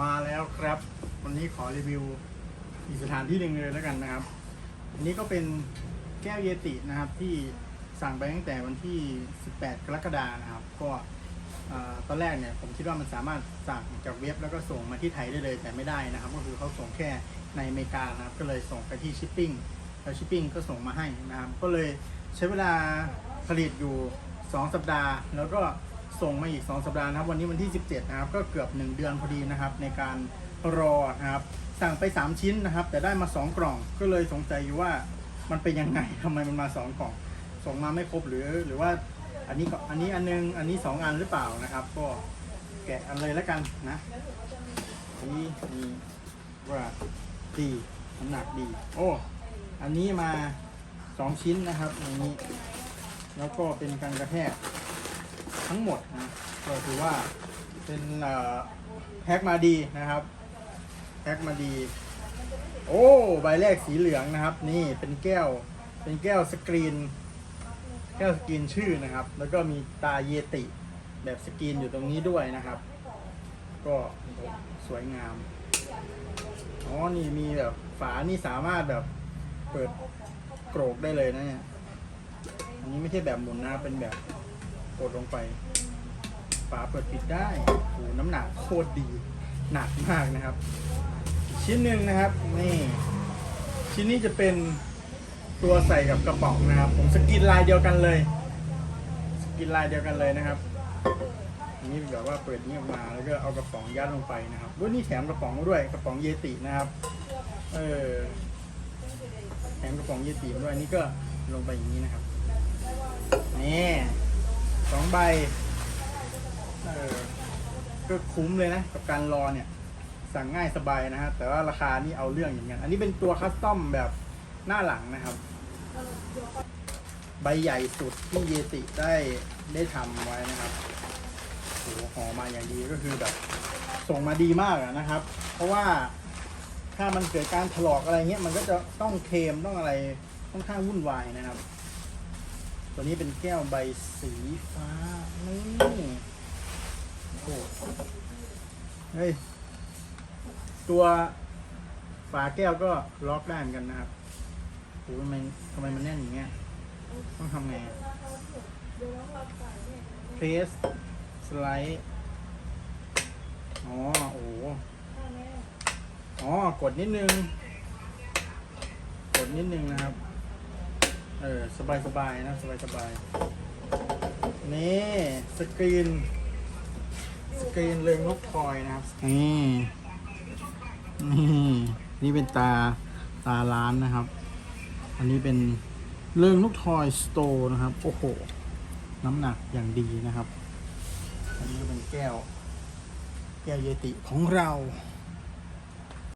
มาแล้วครับ วันนี้ขอรีวิวอีกสถานที่หนึ่งเลยแล้วกันนะครับ อันนี้ก็เป็นแก้วเยตินะครับที่สั่งไปตั้งแต่วันที่ 18 กรกฎานะครับ ก็ตอนแรกเนี่ยผมคิดว่ามันสามารถสั่งจากเว็บแล้วก็ส่งมาที่ไทยได้เลยแต่ไม่ได้นะครับ ก็คือเขาส่งแค่ในอเมริกานะครับ ก็เลยส่งไปที่ชิปปิ้งแล้วชิปปิ้งก็ส่งมาให้นะครับ ก็เลยใช้เวลาผลิตอยู่ 2 สัปดาห์ แล้วก็ ส่งมาอีก 2 สัปดาห์นะครับ วันนี้วันที่ 17 นะครับ ก็เกือบ 1 เดือนพอดีนะครับ ในการรอนะครับ สั่งไป 3 ชิ้นนะครับ แต่ได้มา 2 กล่องก็เลยสงสัยอยู่ว่ามันเป็นยังไงทำไมมันมา 2 กล่อง ส่งมาไม่ครบหรือหรือว่าอันนี้ก็อันนี้อันนึงอันนี้ 2 อันหรือเปล่านะครับ ก็แกะอันเลยแล้วกันนะนี่มีว่าดีน้ำหนักดี โอ้อันนี้มา 2 ชิ้นนะครับอันนี้ แล้วก็เป็นการกระแทก ทั้งหมดนะก็ถือว่าเป็นเอ่อแพ็คมาดีนะครับแพ็คมาดี โอ้ใบแรกสีเหลืองนะครับ นี่เป็นแก้ว เป็นแก้วสกรีน แก้วสกรีนชื่อนะครับ แล้วก็มีตาเยติแบบสกรีนอยู่ตรงนี้ด้วยนะครับ ก็สวยงามอ๋อนี่มีแบบฝานี่สามารถแบบเปิดโกรกได้เลยนะเนี่ยอันนี้ไม่ใช่แบบหมุนนะเป็นแบบ กดลงไปฝาเปิดปิดได้โอ้น้ำหนักโคตรดี หนักมากนะครับ ชิ้นหนึ่งนะครับ นี่ ชิ้นนี้จะเป็นตัวใส่กับกระป๋องนะครับ ผมสกินลายเดียวกันเลย สกินลายเดียวกันเลยนะครับนนี้แบบว่าเปิดนี้ออกมาแล้วก็เอากระป๋องยัดลงไปนะครับด้วยนี่แถมกระป๋องด้วยกระป๋องเยตินะครับ เออแถมกระป๋องเยติด้วยนนี้ก็ลงไปอย่างนี้นะครับนี่ สองใบเออก็คุ้มเลยนะ กับการรอเนี่ย สั่งง่ายสบายนะฮะ แต่ว่าราคานี่เอาเรื่องอย่างเงี้ยอันนี้เป็นตัวคัสตอมแบบหน้าหลังนะครับ ใบใหญ่สุดที่เยติได้ได้ทำไว้นะครับโหห่อมาอย่างดีก็คือแบบ ส่งมาดีมากนะครับ เพราะว่าถ้ามันเกิดการถลอกอะไรเงี้ยมันก็จะต้องเคมต้องอะไรค่อนข้างวุ่นวายนะครับ ตัวนี้เป็นแก้วใบสีฟ้า นี่โอ้เฮ้ย ตัวฝาแก้วก็ล็อกได้เหมือนกันนะครับโอ้ทำไมทำไมมันแน่นอย่างเงี้ย ต้องทำไงเพรสสไลด์อ๋อ โอ้โหอ๋อ กดนิดนึง กดนิดนึงนะครับ เออสบายสบายๆนะสบายสบายๆนี่สกรีน สกรีนเรืองนกคอยนะครับนี่นี่นี่เป็นตาตาร้านนะครับ อันนี้เป็นเรื่องนกทอยสโตร์นะครับ โอ้โห น้ำหนักอย่างดีนะครับ อันนี้ก็เป็นแก้ว แก้วเยติของเรา